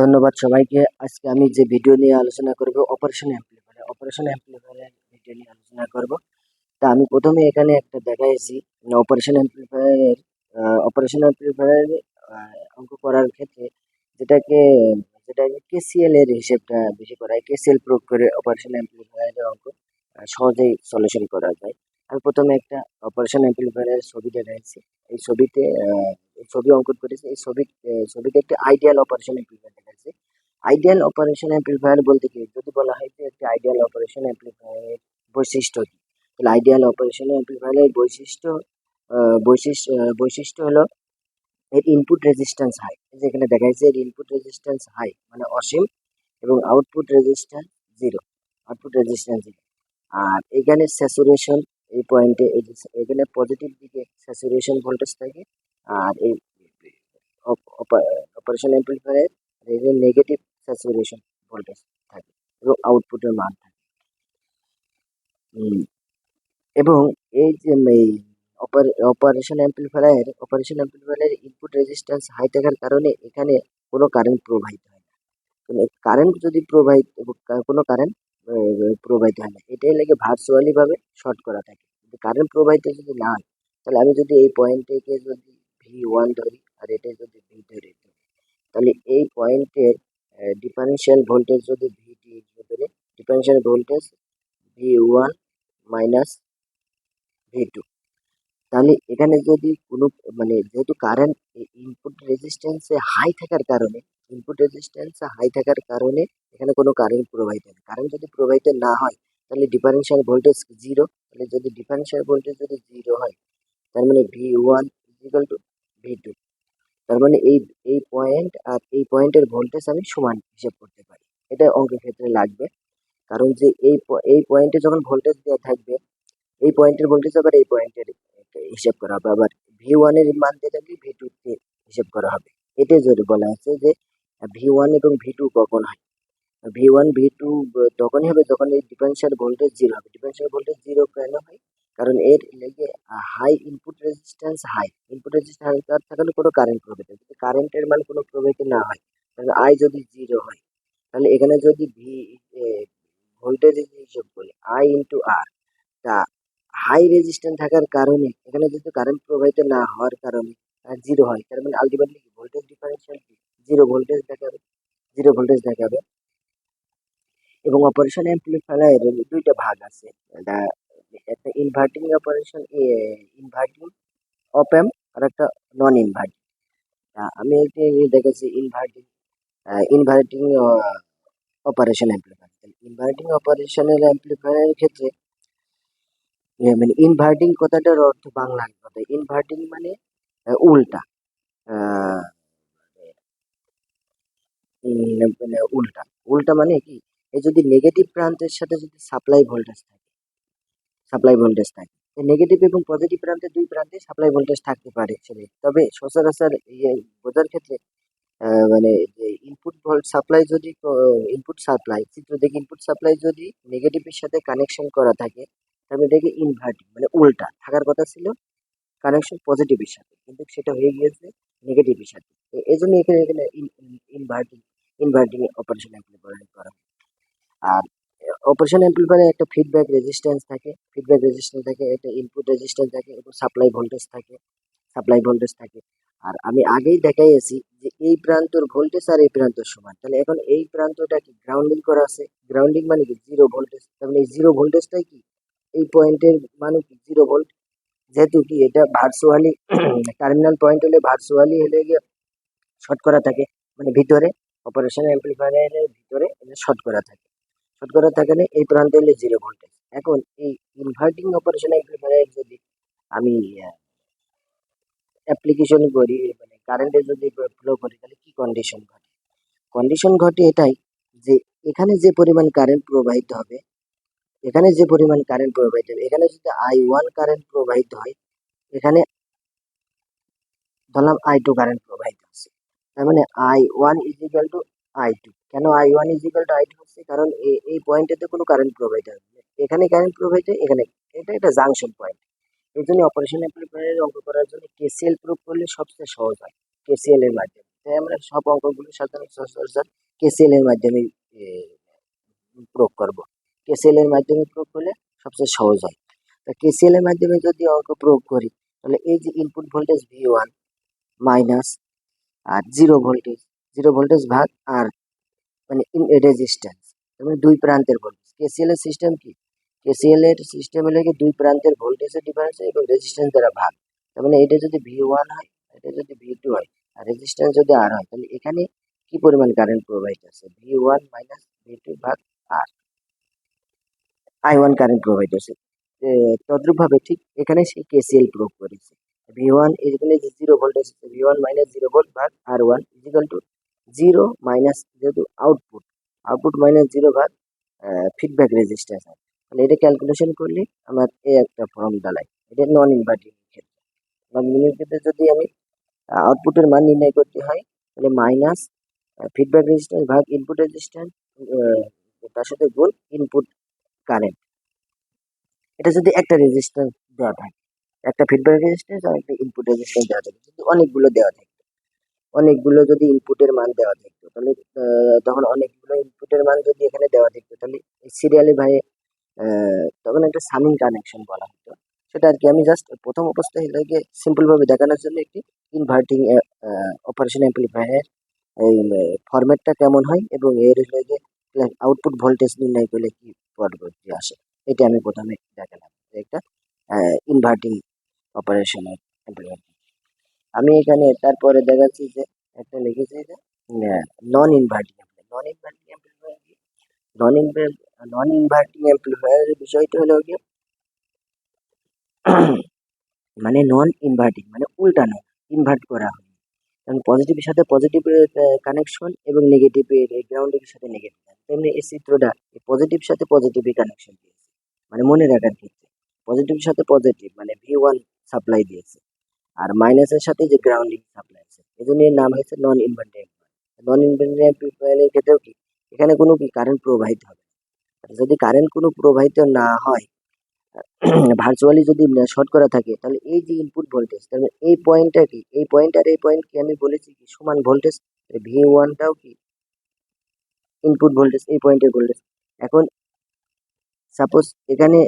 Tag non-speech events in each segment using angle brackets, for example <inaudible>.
ধন্যবাদ সবাইকে। আজকে আমি যে ভিডিও নিয়ে আলোচনা করব অপারেশন অ্যাম্পলিফায়ার অপারেশন অ্যাম্পলিফায়ারের ভিডিও নিয়ে আলোচনা করব। তা আমি প্রথমে এখানে একটা দেখাইছি অপারেশন অ্যাম্পলিফায়ারের অপারেশন অ্যাম্পলিফায়ার অঙ্ক করার ক্ষেত্রে যেটাকে যেটাকে কেসিএল এর হিসেবটা বেশি করা হয় কেসিএল প্রয়োগ করে অপারেশন অ্যাম্পলিফায়ারের অঙ্ক সহজেই সলিউশন করা যায়। আমি প্রথমে একটা অপারেশন অ্যাম্পলিফায়ারের ছবি দেখাইছি। এই ছবিতে ছবি অঙ্কন করেছি। এই ছবি ছবিতে একটা আইডিয়াল অপারেশন অ্যাম্পলিফায়ার দেখাচ্ছে। আইডিয়াল অপারেশন অ্যাম্পলিফায়ার বলতে কি? যদি বলা হয় যে একটি আইডিয়াল অপারেশন অ্যাম্পলিফায়ারের বৈশিষ্ট্য কি? তাহলে আইডিয়াল অপারেশন অ্যাম্পলিফায়ারের বৈশিষ্ট্য বৈশিষ্ট্য বৈশিষ্ট্য হলো এর ইনপুট রেজিস্ট্যান্স হাই যেখানে দেখা যাচ্ছে এর ইনপুট রেজিস্ট্যান্স হাই মানে অসীম এবং output resistance zero output resistance zero আর এখানে স্যাচুরেশন এই পয়েন্টে এখানে পজিটিভ দিকে স্যাচুরেশন ভোল্টেজ থাকে। আর এই অপারেশন অ্যাম্পলিফায়ারের নেগেটিভ স্যাচুরেশন ভোল্টেজ থাকে এবং আউটপুটের মান থাকে। এবং এই যে অপারেশন অ্যাম্পলিফায়ারের অপারেশন অ্যাম্পলিফায়ারের ইনপুট রেজিস্ট্যান্স হাই থাকার কারণে এখানে কোনো কারেন্ট প্রবাহিত হয় না। কারেন্ট যদি প্রবাহিত, কোনো কারেন্ট প্রবাহিত হয় না। এটাই লাগে ভার্চুয়ালি ভাবে শর্ট করা থাকে। কারেন্ট প্রবাহিত যদি না হয়, তাহলে আমি যদি এই পয়েন্টটিকে যদি ভি ওয়ান ধরি আর এটা যদি ভি ধরি। তাহলে এই পয়েন্টের ডিফারেন্সিয়াল ভোল্টেজ যদি ভি ডি ধরি differential voltage V one minus V two তাহলে এখানে যদি কোনো মানে যেহেতু কারেন্ট ইনপুট রেজিস্ট্যান্সে হাই থাকার কারণে ইনপুট রেজিস্ট্যান্স হাই থাকার কারণে এখানে কোনো কারেন্ট প্রবাহিত হয় কারেন্ট যদি প্রবাহিত না হয়, তাহলে ডিফারেন্সিয়াল ভোল্টেজ জিরো তাহলে যদি ডিফারেন্সিয়াল ভোল্টেজ যদি জিরো হয়, তার মানে V one equal to V তার মানে এই এই পয়েন্ট আর এই পয়েন্টের ভোল্টেজ আমি সমান হিসেব করতে পারি। এটা অঙ্কের ক্ষেত্রে লাগবে। কারণ যে এই এই পয়েন্টে যখন ভোল্টেজ দেওয়া থাকবে, এই পয়েন্টের ভোল্টেজ আবার এই পয়েন্টের হিসেব করা হবে। আবার ভি ওয়ানের মান দিয়ে থাকলে ভি টু তে হিসেব করা হবে। এটাই যদি বলা আছে যে ভি ওয়ান এবং ভি টু কখন হয়? ভি ওয়ান ভি টু তখনই হবে যখন এই ডিফারেন্সিয়াল ভোল্টেজ জিরো হবে। ডিফারেন্সিয়াল ভোল্টেজ জিরো কেন হয়? কারণ এর লেগে high input resistance high input resistance high থাকলে কোনো কারেন্ট প্রবাহিত যদি কারেন্টের মান কোনো প্রবাহিত না হয়, তাহলে আই যদি জিরো হয়, তাহলে এখানে যদি ভি ভোল্টেজ হিসেব করি আই ইন্টু আর তা হাই রেজিস্ট্যান্স থাকার কারণে, এখানে যদি কারেন্ট প্রবাহিত না হওয়ার কারণে জিরো হয়, তার মানে ultimately voltage differential zero voltage দেখাবে জিরো ভোল্টেজ দেখাবে। এবং অপারেশন অ্যাম্পলিফায়ারের দুইটা ভাগ আছে একটা inverting operation inverting op amp আর একটা নন ইনভার্টিং আমি একটি দেখেছি inverting inverting operation amplifier inverting অপারেশনের অ্যাম্পলিফায়ারের ক্ষেত্রে মানে ইনভার্টিং কথাটার অর্থ বাংলা কথা? ইনভার্টিং মানে উল্টা। মানে উল্টা। উল্টা মানে কি? এই যদি নেগেটিভ প্রান্তের সাথে যদি সাপ্লাই ভোল্টেজ থাকে সাপ্লাই ভোল্টেজ থাকে। নেগেটিভ এবং পজিটিভ প্রান্তে দুই প্রান্তে সাপ্লাই ভোল্টেজ থাকতে পারে সেটা তবে সচরাচর ইয়ে বোঝার ক্ষেত্রে মানে ইনপুট ভোল্ট সাপ্লাই যদি ইনপুট সাপ্লাই চিত্র দেখে ইনপুট সাপ্লাই যদি নেগেটিভের সাথে কানেকশন করা থাকে তবে এটাকে ইনভার্টিং মানে উল্টা, থাকার কথা ছিল কানেকশন পজিটিভের সাথে, কিন্তু সেটা হয়ে গিয়েছে নেগেটিভের সাথে। এই জন্য এখানে এখানে ইনভার্টিং ইনভার্টিং অপারেশন অ্যাম্পলিফায়ার করা হয়। আর অপারেশন অ্যাম্পলিফায়ারে একটা ফিডব্যাক রেজিস্ট্যান্স থাকে। ফিডব্যাক রেজিস্ট্যান্স থাকে, একটা ইনপুট রেজিস্ট্যান্স থাকে এবং সাপ্লাই ভোল্টেজ থাকে। সাপ্লাই ভোল্টেজ থাকে। আর আমি আগেই দেখাইছি যে এই প্রান্তর ভোল্টেজ আর এই প্রান্তর সমান। তাহলে এখন এই প্রান্তটা কি গ্রাউন্ডিং করা আছে? গ্রাউন্ডিং মানে কি? জিরো ভোল্টেজ তার মানে এই জিরো ভোল্টেজটাই কি? এই পয়েন্টের মানে কি? জিরো ভোল্ট যেহেতু কি এটা ভার্চুয়ালি টার্মিনাল পয়েন্ট হলে ভার্চুয়ালি হলে গিয়ে শর্ট করা থাকে। মানে ভিতরে অপারেশন অ্যাম্পলিফায়ারের ভিতরে শর্ট করা থাকে। শর্ট করা থাকলে এই প্রান্তে হলে জিরো ভোল্টেজ এখন এই ইনভার্টিং অপারেশন অ্যাম্পলিফায়ার যদি আমি অ্যাপ্লিকেশন করি মানে কারেন্টে যদি ফ্লো করি, তাহলে কি কন্ডিশন ঘটে? কন্ডিশন ঘটে এটাই যে এখানে যে পরিমাণ কারেন্ট প্রবাহিত হবে, এখানে যে পরিমাণ কারেন্ট প্রবাহিত হবে, এখানে যদি আই ওয়ান কারেন্ট প্রবাহিত হয়, এখানে ধরলাম আই টু কারেন্ট প্রবাহিত হচ্ছে। তার মানে I one equal to I two কেন I one equal to I two হচ্ছে? কারণ এই পয়েন্টেতে কোনো কারেন্ট প্রোভাইড না। এখানে কারেন্ট প্রবাহিত হয়, এখানে এটা একটা জাংশন পয়েন্ট এই জন্য অপারেশন অ্যাম্পলিফায়ারের অঙ্ক করার জন্য কেসিএল প্রয়োগ করলে সবচেয়ে সহজ হয় কেসিএল এর মাধ্যমে। তাই আমরা সব অঙ্কগুলো সাধারণ সচরাচর কেসিএল এর মাধ্যমে প্রয়োগ করব। কেসিএল এর মাধ্যমে প্রয়োগ করলে সবচেয়ে সহজ হয়। তা কেসিএল এর মাধ্যমে যদি অঙ্ক প্রয়োগ করি তাহলে এই যে input voltage V one minus আর জিরো ভোল্টেজ জিরো ভোল্টেজ ভাগ আর মানে ইন রেজিস্ট্যান্স মানে দুই প্রান্তের ভোল্টেজ কেসিএল এর সিস্টেম কি? কেসিএল এর সিস্টেম হলে কি দুই প্রান্তের ভোল্টেজের ডিফারেন্স এবং রেজিস্ট্যান্স দ্বারা ভাগ। তার মানে এটা যদি ভি ওয়ান হয়, এটা যদি ভি টু হয়, আর রেজিস্ট্যান্স যদি আর হয়, তাহলে এখানে কি পরিমাণ কারেন্ট প্রবাহিত আছে? V one minus V two ভাগ আর আই ওয়ান কারেন্ট প্রবাহিত আছে তদ্রুপ ভাবে ঠিক এখানে সেই কেসিএল প্রয়োগ করেছে। ভি ওয়ান এখানে zero voltage V one minus zero volt ভাগ R one equal to zero minus যেহেতু আউটপুট আউটপুট মাইনাস জিরো ভাগ ফিডব্যাক হয়। তাহলে এটা ক্যালকুলেশন করলে আমার এই একটা ফর্ম দাঁড়ায়। এটা নন ইনভার্টিং ক্ষেত্রে। নন ইনভার্টিং ক্ষেত্রে যদি আমি আউটপুটের মান নির্ণয় করতে হয়, তাহলে মাইনাস ফিডব্যাক রেজিস্ট্যান্স ভাগ ইনপুট রেজিস্ট্যান্স তার সাথে গুণ ইনপুট কারেন্ট এটা যদি একটা রেজিস্ট্যান্স দেওয়া থাকে, একটা ফিডব্যাক রেজিস্ট্যান্স আর একটা ইনপুট রেজিস্ট্যান্স দেওয়া থাকে যদি অনেকগুলো দেওয়া থাকে। অনেকগুলো যদি ইনপুটের মান দেওয়া থাকতো, তাহলে তখন অনেকগুলো ইনপুটের মান যদি এখানে দেওয়া থাকতো, তাহলে সিরিয়ালি ভাই তখন একটা সামিং কানেকশন বলা হতো। সেটা আর কি, আমি জাস্ট প্রথম অবস্থায় সিম্পল ভাবে দেখানোর জন্য একটি ইনভার্টিং অপারেশন অ্যাম্পলিফায়ার এই ফরম্যাটটা কেমন হয় এবং এর হলে আউটপুট ভোল্টেজ নির্ণয় করলে কি পরবর্তী আসে, এটা আমি প্রথমে দেখালাম। যে একটা ইনভার্টিং অপারেশনের অ্যাম্পলিফায়ার আমি এখানে তারপরে দেখাচ্ছি যে একটা লিখেছি যে non inverting non inverting amplifier কি? নন নন ইনভার্টিং অ্যাম্পলিফায়ারের বিষয়টা হলো কি? <clears throat> মানে নন ইনভার্টিং মানে উল্টানো ইনভার্ট করা হয়। কারণ পজিটিভের সাথে পজিটিভের কানেকশন এবং নেগেটিভের গ্রাউন্ডের সাথে নেগেটিভ তেমনি এই চিত্রটা পজিটিভ সাথে পজিটিভই কানেকশন দিয়েছে। মানে মনে রাখার ক্ষেত্রে। পজিটিভের সাথে পজিটিভ মানে ভি ওয়ান সাপ্লাই দিয়েছে। আর মাইনাসের সাথে যে গ্রাউন্ডিং সাপ্লাই আছে, এজন্য এর নাম হয়েছে নন ইনভার্টিং নন ইনভার্টিং অ্যাম্পলিফায়ারের ক্ষেত্রেও কি, এখানে কোনো কি কারেন্ট প্রবাহিত হবে? যদি কারেন্ট কোনো প্রবাহিত না হয় <clears throat> ভার্চুয়ালি যদি শর্ট করা থাকে, তাহলে এই যে ইনপুট ভোল্টেজ তাহলে এই পয়েন্টটা কি? এই পয়েন্ট আর এই পয়েন্ট কি আমি বলেছি কি সমান ভোল্টেজ ভি ওয়ানটাও কি? ইনপুট ভোল্টেজ এই পয়েন্টের ভোল্টেজ এখন সাপোজ এখানে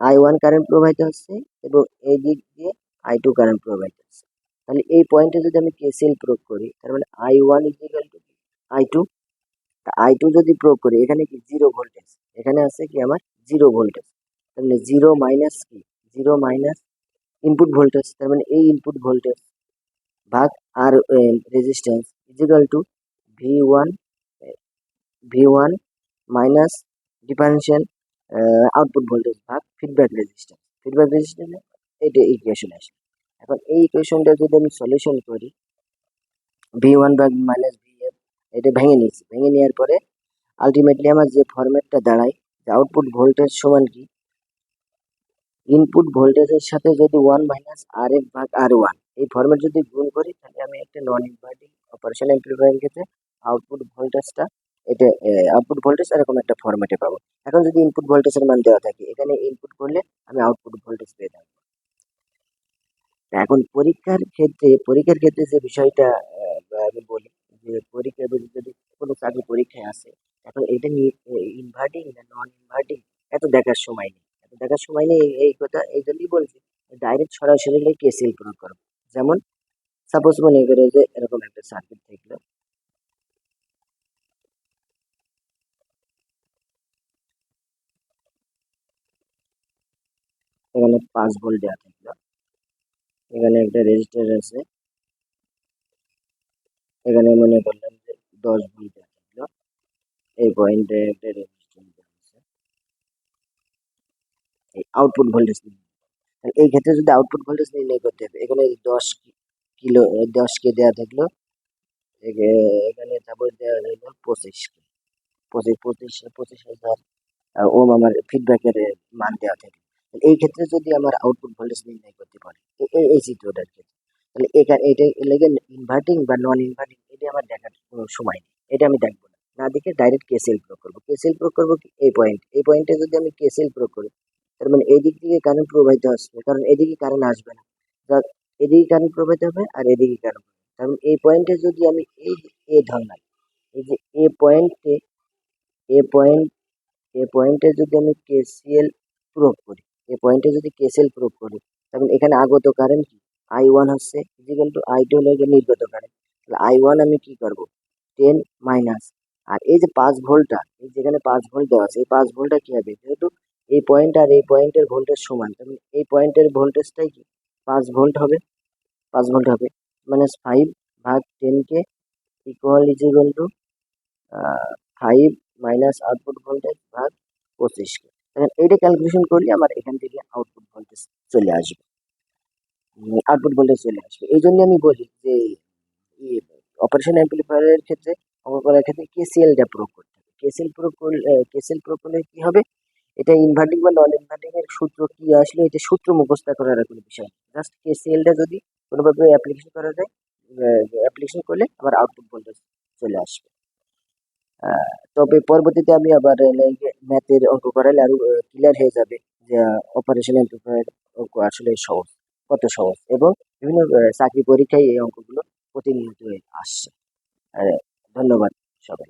আই ওয়ান কারেন্ট প্রবাহিত হচ্ছে এবং এই দিক দিয়ে আই টু কারেন্ট হচ্ছে তাহলে এই পয়েন্টে যদি আমি কেসিএল প্রয়োগ করি, তার মানে I one equal to I two তা আই টু যদি প্রয়োগ করি, এখানে কি জিরো ভোল্টেজ এখানে আছে কি আমার জিরো ভোল্টেজ তার মানে জিরো মাইনাস কি? জিরো মাইনাস ইনপুট ভোল্টেজ তার মানে এই ইনপুট ভোল্টেজ ভাগ আর resistance equal to V one V one minus differential output voltage ভাগ ফিডব্যাক রেজিস্ট্যান্স ফিডব্যাক রেজিস্ট্যান্স এটা ইকুয়েশন আসে। এখন এই ইকুয়েশনটা যদি আমি সলিউশন করি ভি ওয়ান ভাগ মাইনাস ভি এফ এটা ভেঙে নিয়েছি। ভেঙে নেওয়ার পরে আলটিমেটলি আমার যে ফরম্যাটটা দাঁড়ায়, যে আউটপুট ভোল্টেজ সমান কি? ইনপুট ভোল্টেজের সাথে যদি ওয়ান মাইনাস আর এফ ভাগ আর ওয়ান এই ফরম্যাট যদি গুণ করি, তাহলে আমি একটা নন ইনভার্টিং অপারেশন অ্যাম্পলিফায়ার ক্ষেত্রে আউটপুট ভোল্টেজটা এটা আউটপুট ভোল্টেজ এরকম একটা ফরম্যাটে পাবো। এখন যদি ইনপুট ভোল্টেজের মান দেওয়া থাকে, এখানে ইনপুট করলে আমি আউটপুট ভোল্টেজ পেয়ে তা এখন পরীক্ষার ক্ষেত্রে পরীক্ষার ক্ষেত্রে যে বিষয়টা আমি বলি যে পরীক্ষা যদি কোনো চাকরি পরীক্ষায় আসে, এখন এটা নিয়ে ইনভার্টিং না নন ইনভার্টিং এত দেখার সময় নেই। এত দেখার সময় নেই এই- কথা, এই জন্যই বলছি ডাইরেক্ট সরাসরি কেসিএল প্রয়োগ করব যেমন সাপোজ মনে করে যে এরকম একটা সার্কিট থাকল। এখানে পাঁচ ভোল্ট দেওয়া থাকল। এখানে একটা রেজিস্টার আছে। এখানে মনে করলাম যে দশ ভোল্ট দেওয়া এই পয়েন্টে একটা দেওয়া আছে এই আউটপুট ভোল্টেজ এই ক্ষেত্রে যদি আউটপুট ভোল্টেজ নির্ণয় করতে হবে, এখানে দশ কিলো, দশ কে দেওয়া থাকল এখানে তারপর দেওয়া হলো পঁচিশ কে। পঁচিশ পঁচিশ পঁচিশ হাজার ওম আমার ফিডব্যাকের মান দেওয়া থাকে এই ক্ষেত্রে যদি আমার আউটপুট ভোল্টেজ নির্ণয় করতে পারি এই চিত্রটার ক্ষেত্রে তাহলে এখানে এটা লেগে ইনভার্টিং বা নন ইনভার্টিং এটা আমার দেখার কোনো সময় নেই। এটা আমি দেখব না। না দেখে ডাইরেক্ট কেসেল প্রয়োগ করব। কেসেল প্রয়োগ করব কি? এই পয়েন্ট এই পয়েন্টে যদি আমি কেসেল প্রয়োগ করি, তার মানে এদিক থেকে কারেন্ট প্রবাহিত আসবে, কারণ এদিকে কারেন্ট আসবে না। এদিকে কারেন্ট প্রবাহিত হবে আর এদিকে কারেন্ট কারণ এই পয়েন্টে যদি আমি এই এ ধরলাম এই যে এ পয়েন্টে এ পয়েন্ট এ পয়েন্টে যদি আমি কেসিএল প্রয়োগ করি এ পয়েন্টে যদি কেসিএল প্রয়োগ করি, তখন এখানে আগত কারেন্ট কি? আই ওয়ান হচ্ছে ইজিক্যাল টু আই টু হলে নির্গত কারেন্ট তাহলে আই ওয়ান আমি কি করব? টেন মাইনাস আর এই যে পাঁচ ভোল্টটা, এই যেখানে পাঁচ ভোল্ট দেওয়া আছে, এই পাঁচ ভোল্টটা কি হবে? যেহেতু এই পয়েন্ট আর এই পয়েন্টের ভোল্টেজ সমান তাহলে এই পয়েন্টের ভোল্টেজটাই কি? পাঁচ ভোল্ট হবে। পাঁচ ভোল্ট হবে। মানে ফাইভ ভাগ টেনকে equal is to five minus output voltage ভাগ পঁচিশকে তাহলে এইটা ক্যালকুলেশন করলে আমার এখান থেকে আউটপুট ভোল্টেজ চলে আসবে। আউটপুট ভোল্টেজ চলে আসবে। এই জন্য আমি বলি যে অপারেশন অ্যাম্পলিফায়ারের ক্ষেত্রে করার ক্ষেত্রে কেসিএলটা প্রয়োগ করতে হবে। কেসিএল প্রয়োগ করলে কেসিএল প্রয়োগ করলে কী হবে? এটা ইনভার্টিং বা নন ইনভার্টিং এর সূত্র কি আসলে, এটা সূত্র মুখস্থ করার কোনো বিষয় জাস্ট কেসিএলটা যদি কোনোভাবে অ্যাপ্লিকেশন করা যায় অ্যাপ্লিকেশন করলে আবার আউটপুট ভোল্টেজ চলে আসবে। তবে পরবর্তীতে আমি আবার ম্যাথের অঙ্ক করালে আরও ক্লিয়ার হয়ে যাবে যে অপারেশন এন্টারপ্রাইজ অঙ্ক আসলে সহজ, কত সহজ এবং বিভিন্ন চাকরি পরীক্ষায় এই অঙ্কগুলো প্রতিনিয়ত আসছে। ধন্যবাদ সবাই